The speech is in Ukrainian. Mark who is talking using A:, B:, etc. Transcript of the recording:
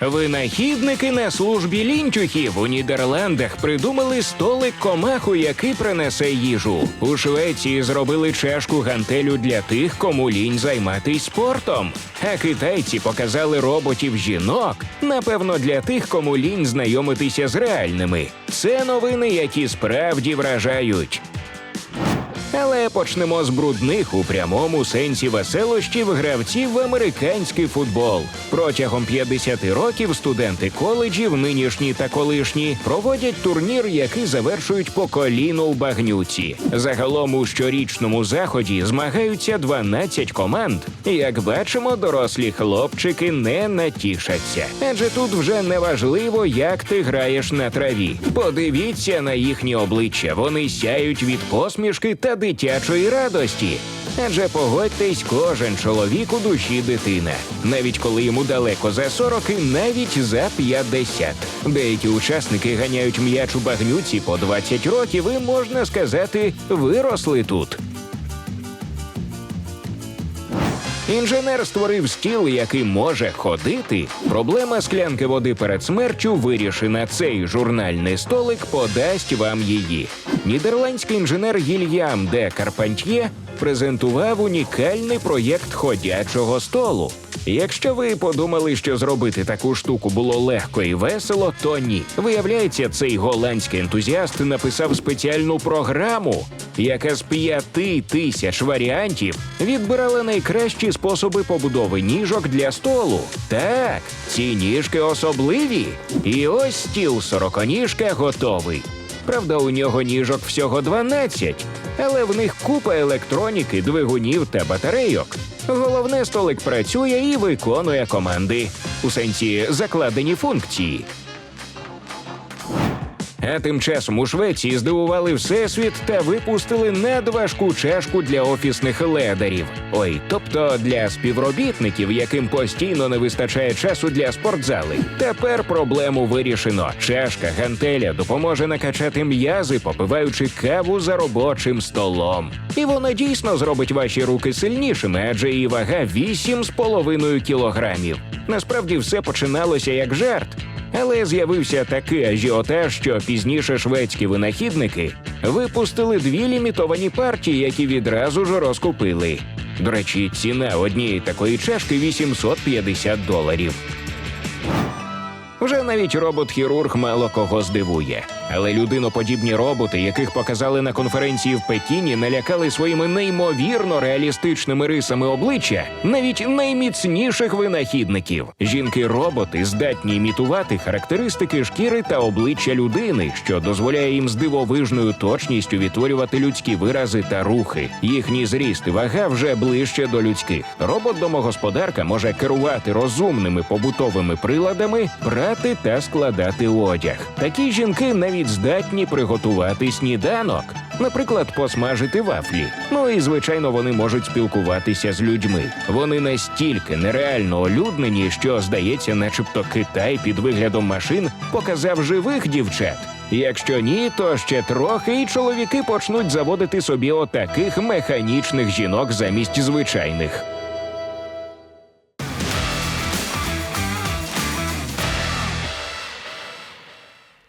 A: Винахідники на службі лінчухів у Нідерландах придумали столик комаху, який принесе їжу. У Швеції зробили чашку гантелю для тих, кому лінь займатись спортом. А китайці показали роботів жінок, напевно, для тих, кому лінь знайомитися з реальними. Це новини, які справді вражають. Але почнемо з брудних у прямому сенсі веселощів гравців в американський футбол. Протягом 50 років студенти коледжів, нинішні та колишні, проводять турнір, який завершують по коліну в багнюці. Загалом у щорічному заході змагаються 12 команд. Як бачимо, дорослі хлопчики не натішаться. Адже тут вже не важливо, як ти граєш на траві. Подивіться на їхні обличчя. Вони сяють від посмішки та дитячої радості. Адже погодьтесь, кожен чоловік у душі дитина, навіть коли йому далеко за 40 і навіть за 50. Деякі учасники ганяють м'яч у багнюці по 20 років і можна сказати, виросли тут. Інженер створив стіл, який може ходити. Проблема склянки води перед смертю вирішена. Цей журнальний столик подасть вам її. Нідерландський інженер Гільям де Карпантьє презентував унікальний проєкт ходячого столу. Якщо ви подумали, що зробити таку штуку було легко і весело, то ні. Виявляється, цей голландський ентузіаст написав спеціальну програму, яка з п'яти тисяч варіантів відбирала найкращі способи побудови ніжок для столу. Так, ці ніжки особливі. І ось стіл сороконіжка готовий. Правда, у нього ніжок всього 12, але в них купа електроніки, двигунів та батарейок. Головне, столик працює і виконує команди. У сенсі закладені функції. А тим часом у Швеції здивували всесвіт та випустили надважку чашку для офісних ледарів. Ой, тобто для співробітників, яким постійно не вистачає часу для спортзали. Тепер проблему вирішено. Чашка гантеля допоможе накачати м'язи, попиваючи каву за робочим столом. І вона дійсно зробить ваші руки сильнішими, адже її вага 8,5 кілограмів. Насправді все починалося як жарт. Але з'явився такий ажіотаж, що пізніше шведські винахідники випустили дві лімітовані партії, які відразу ж розкупили. До речі, ціна однієї такої чашки 850 доларів. Вже навіть робот-хірург мало кого здивує. Але людиноподібні роботи, яких показали на конференції в Пекіні, налякали своїми неймовірно реалістичними рисами обличчя навіть найміцніших винахідників. Жінки-роботи здатні імітувати характеристики шкіри та обличчя людини, що дозволяє їм з дивовижною точністю відтворювати людські вирази та рухи. Їхній зріст і вага вже ближче до людських. Робот-домогосподарка може керувати розумними побутовими приладами, прати та складати одяг. Такі жінки навіть здатні приготувати сніданок, наприклад, посмажити вафлі. Ну і звичайно, вони можуть спілкуватися з людьми. Вони настільки нереально олюднені, що здається, начебто Китай під виглядом машин показав живих дівчат. Якщо ні, то ще трохи і чоловіки почнуть заводити собі отаких механічних жінок замість звичайних.